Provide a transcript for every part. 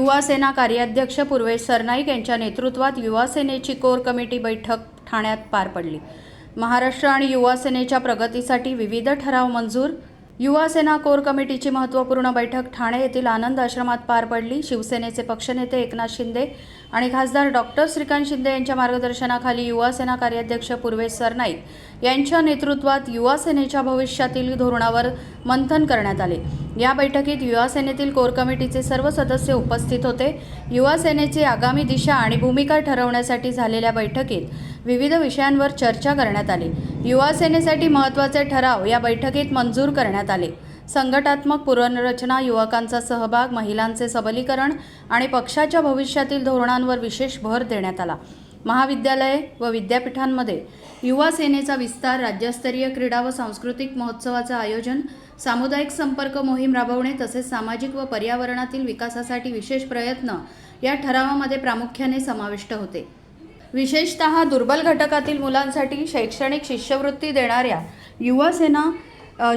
युवा सेना कार्याध्यक्ष पूर्वेश सरनाईक यांच्या नेतृत्वात युवा सेनेची कोर कमिटी बैठक ठाण्यात पार पडली. महाराष्ट्र आणि युवा सेनेच्या प्रगतीसाठी विविध ठराव मंजूर युवा सेना कोर कमिटीची महत्त्वपूर्ण बैठक ठाणे येथील आनंद आश्रमात पार पडली. शिवसेनेचे पक्षनेते एकनाथ शिंदे आणि खासदार डॉक्टर श्रीकांत शिंदे यांच्या मार्गदर्शनाखाली युवा सेना कार्याध्यक्ष पूर्वेश सरनाईक यांच्या नेतृत्वात युवा सेनेच्या भविष्यातील धोरणावर मंथन करण्यात आले. या बैठकीत युवा सेनेतील कोर कमिटीचे सर्व सदस्य उपस्थित होते. युवा सेनेची आगामी दिशा आणि भूमिका ठरवण्यासाठी झालेल्या बैठकीत विविध विषयांवर चर्चा करण्यात आली. युवा सेनेसाठी महत्त्वाचे ठराव या बैठकीत मंजूर करण्यात आले. संघटात्मक पुनर्रचना युवकांचा सहभाग महिलांचे सबलीकरण आणि पक्षाच्या भविष्यातील धोरणांवर विशेष भर देण्यात आला. महाविद्यालये व विद्यापीठांमध्ये युवा सेनेचा विस्तार राज्यस्तरीय क्रीडा व सांस्कृतिक महोत्सवाचं आयोजन सामुदायिक संपर्क मोहीम राबवणे तसेच सामाजिक व पर्यावरणातील विकासासाठी विशेष प्रयत्न या ठरावामध्ये प्रामुख्याने समाविष्ट होते. विशेषत दुर्बल घटकातील मुलांसाठी शैक्षणिक शिष्यवृत्ती देणाऱ्या युवासेना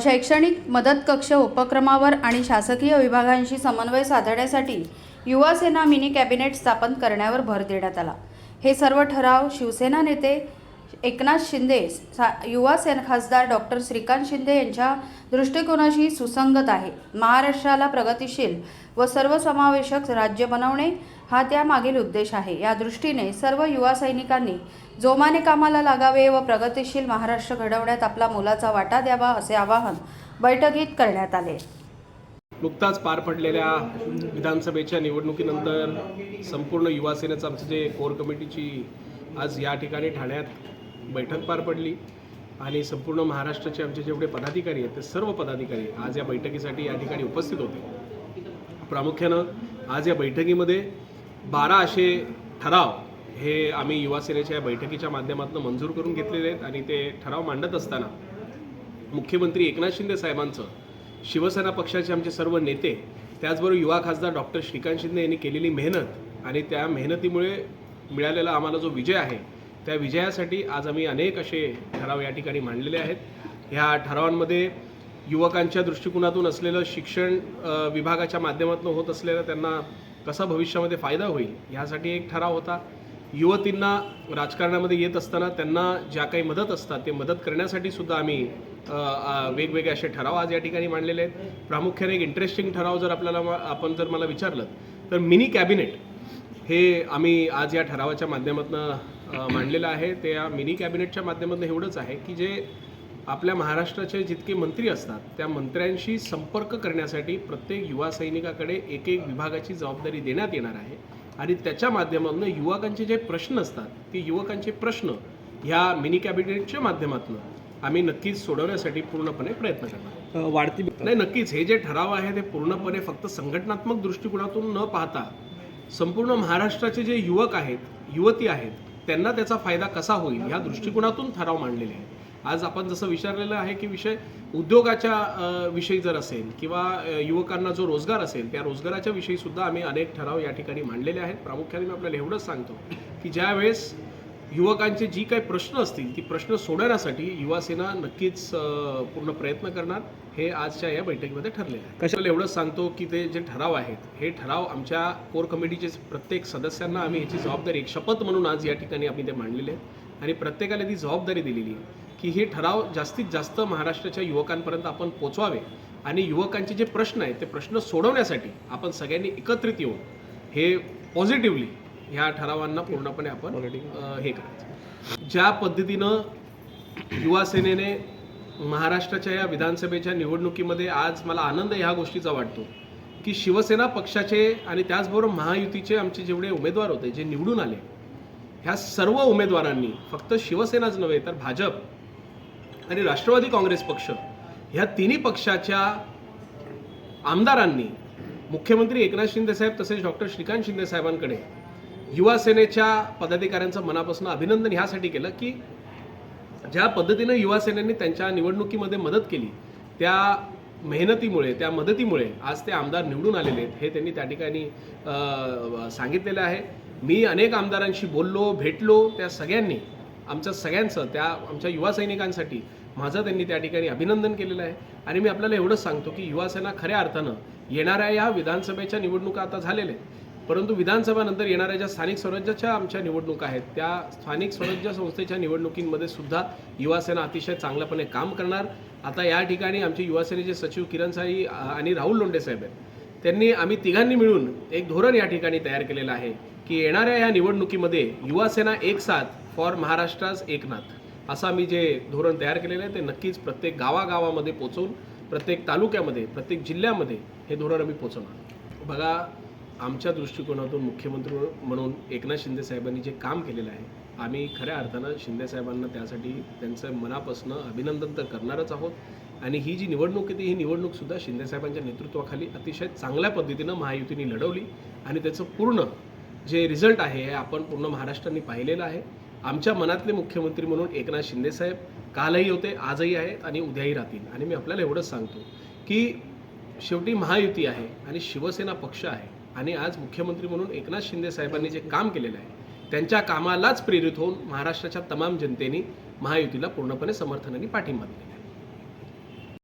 शैक्षणिक मदत कक्ष उपक्रमावर आणि शासकीय विभागांशी समन्वय साधण्यासाठी युवासेना मिनी कॅबिनेट स्थापन करण्यावर भर देण्यात आला. हे सर्व ठराव शिवसेना नेते एकनाथ शिंदे सा युवा सेन खासदार डॉक्टर श्रीकांत शिंदे यांच्या दृष्टिकोनाशी सुसंगत आहे. महाराष्ट्राला प्रगतिशील व सर्वसमावेशक राज्य बनवणे हा त्यामागील उद्देश आहे. या दृष्टीने सर्व युवा सैनिकांनी जोमाने कामाला लागावे व प्रगतिशील महाराष्ट्र घडवण्यात आपला मोलाचा वाटा द्यावा असे आवाहन बैठकीत करण्यात आले. नुकताच पार पडलेल्या विधानसभेच्या निवडणुकीनंतर संपूर्ण युवा सेनेचं आमचं जे कोर कमिटीची आज या ठिकाणी ठाण्यात बैठक पार पडली आणि संपूर्ण महाराष्ट्राचे आमचे जेवढे पदाधिकारी आहेत ते सर्व पदाधिकारी आज या बैठकीसाठी या ठिकाणी उपस्थित होते. प्रामुख्यानं आज या बैठकीमध्ये बारा असे ठराव हे आम्ही युवा सेनेच्या या बैठकीच्या माध्यमातून मंजूर करून घेतलेले आहेत आणि ते ठराव मांडत असताना मुख्यमंत्री एकनाथ शिंदे साहेबांचं शिवसेना पक्षाचे आमचे सर्व नेते त्याचबरोबर युवा खासदार डॉक्टर श्रीकांत शिंदे यांनी केलेली मेहनत आणि त्या मेहनतीमुळे मिळालेला आम्हाला जो विजय आहे त्या विजयासाठी आज आम्ही अनेक असे ठराव या ठिकाणी मांडलेले आहेत. ह्या ठरावांमध्ये युवकांच्या दृष्टिकोनातून असलेलं शिक्षण विभागाच्या माध्यमातून होत असलेलं त्यांना कसा भविष्यामध्ये फायदा होईल ह्यासाठी एक ठराव होता. युवतींना राजकारणामध्ये येत असताना त्यांना ज्या काही मदत असतात ते मदत करण्यासाठी सुद्धा आम्ही वेगवेगळे असे ठराव आज या ठिकाणी मांडलेले आहेत. प्रामुख्याने एक इंटरेस्टिंग ठराव जर आपल्याला आपण जर मला विचारलं तर मिनी कॅबिनेट हे आम्ही आज या ठरावाच्या माध्यमातून मांडलेलं आहे. ते या मिनी कॅबिनेटच्या माध्यमातून एवढंच आहे की जे आपल्या महाराष्ट्राचे जितके मंत्री असतात त्या मंत्र्यांशी संपर्क करण्यासाठी प्रत्येक युवा सैनिकाकडे एक एक विभागाची जबाबदारी देण्यात येणार आहे. आणि त्याच्या माध्यमातून युवकांचे जे प्रश्न असतात ते युवकांचे प्रश्न ह्या मिनी कॅबिनेटच्या माध्यमातून आम्ही नक्कीच सोडवण्यासाठी पूर्णपणे प्रयत्न करणार. वाढती नाही नक्कीच. हे जे ठराव आहे ते पूर्णपणे फक्त संघटनात्मक दृष्टिकोनातून न पाहता संपूर्ण महाराष्ट्राचे जे युवक आहेत युवती आहेत त्यांना त्याचा फायदा कसा होईल ह्या दृष्टिकोनातून ठराव मांडलेले आहेत. आज आपण जसं विचारलेलं आहे की विषय उद्योगाच्या विषयी जर असेल किंवा युवकांना जो रोजगार असेल त्या रोजगाराच्या विषयी सुद्धा आम्ही अनेक ठराव या ठिकाणी मांडलेले आहेत. प्रामुख्याने मी आपल्याला एवढंच सांगतो की ज्यावेळेस युवकांचे जी काही प्रश्न असतील ती प्रश्न सोडवण्यासाठी युवा सेना नक्कीच पूर्ण प्रयत्न करणार. हे आजच्या या बैठकीमध्ये ठरले आहे. कशाला एवढंच सांगतो की ते जे ठराव आहेत हे ठराव आमच्या कोर कमिटीचे प्रत्येक सदस्यांना आम्ही ह्याची जबाबदारी एक शपथ म्हणून आज या ठिकाणी आम्ही ते मांडलेले आहेत. आणि प्रत्येकाला ती जबाबदारी दिलेली आहे. की हे ठराव जास्तीत जास्त महाराष्ट्राच्या युवकांपर्यंत आपण पोचवावे आणि युवकांचे जे प्रश्न आहेत ते प्रश्न सोडवण्यासाठी आपण सगळ्यांनी एकत्रित येऊन हे पॉझिटिव्हली ह्या ठरावांना पूर्णपणे आपण हे करायचं. ज्या पद्धतीनं युवा सेनेने महाराष्ट्राच्या या विधानसभेच्या निवडणुकीमध्ये आज मला आनंद ह्या गोष्टीचा वाटतो की शिवसेना पक्षाचे आणि त्याचबरोबर महायुतीचे आमचे जेवढे उमेदवार होते जे निवडून आले ह्या सर्व उमेदवारांनी फक्त शिवसेनाच नव्हे तर भाजप आणि राष्ट्रवादी काँग्रेस पक्ष ह्या तिन्ही पक्षाच्या आमदारांनी मुख्यमंत्री एकनाथ शिंदेसाहेब तसेच डॉक्टर श्रीकांत शिंदेसाहेबांकडे युवासेनेच्या युवा सेनेच्या पदाधिकाऱ्यांचं मनापासून अभिनंदन ह्यासाठी केलं की ज्या पद्धतीनं युवा सेनेने त्यांच्या निवडणुकीमध्ये मदत केली त्या मेहनतीमुळे त्या मदतीमुळे आज ते आमदार निवडून आलेले आहेत हे त्यांनी त्या ठिकाणी सांगितलेलं आहे. मी अनेक आमदारांशी बोललो भेटलो त्या सगळ्यांनी आमच्या सगळ्यांचं त्या आमच्या युवा सैनिकांसाठी माझं त्यांनी त्या ठिकाणी अभिनंदन केलेलं आहे. आणि मी आपल्याला एवढंच सांगतो की युवासेना खऱ्या अर्थानं येणाऱ्या या विधानसभेच्या निवडणुका आता झालेल्या आहेत. परंतु विधानसभानंतर येणाऱ्या ज्या स्थानिक स्वराज्याच्या आमच्या निवडणुका आहेत त्या स्थानिक स्वराज्य संस्थेच्या निवडणुकींमध्ये सुद्धा युवासेना अतिशय चांगल्यापणे काम करणार. आता या ठिकाणी आमचे युवासेनेचे सचिव किरण साई आणि राहुल लोंढे साहेब आहेत. त्यांनी आम्ही तिघांनी मिळून एक धोरण या ठिकाणी तयार केलेलं आहे की येणाऱ्या या निवडणुकीमध्ये युवासेना एक साथ फॉर महाराष्ट्रास एकनाथ. असं आम्ही जे धोरण तयार केलेलं आहे ते नक्कीच प्रत्येक गावागावामध्ये पोचवून प्रत्येक तालुक्यामध्ये प्रत्येक जिल्ह्यामध्ये हे धोरण आम्ही पोचवणार. बघा आमच्या दृष्टिकोनातून मुख्यमंत्री म्हणून एकनाथ शिंदे साहेबांनी जे काम केलेलं आहे आम्ही खऱ्या अर्थानं शिंदे साहेबांना त्यासाठी त्यांचं मनापासून अभिनंदन तर करणारच आहोत. आणि ही जी निवडणूक आहे ती ही निवडणूकसुद्धा शिंदे साहेबांच्या नेतृत्वाखाली अतिशय चांगल्या पद्धतीनं महायुतीने लढवली. आणि त्याचं पूर्ण जे रिझल्ट आहे हे आपण पूर्ण महाराष्ट्राने पाहिलेलं आहे. आमच्या मनातले मुख्यमंत्री म्हणून एकनाथ शिंदेसाहेब कालही होते आजही आहेत आणि उद्याही राहतील. आणि मी आपल्याला एवढंच सांगतो की शेवटी महायुती आहे आणि शिवसेना पक्ष आहे आणि आज मुख्यमंत्री म्हणून एकनाथ शिंदे साहेबांनी जे काम केलेलं आहे त्यांच्या कामालाच प्रेरित होऊन महाराष्ट्राच्या तमाम जनतेने महायुतीला पूर्णपणे समर्थनाने पाठिंबा दिला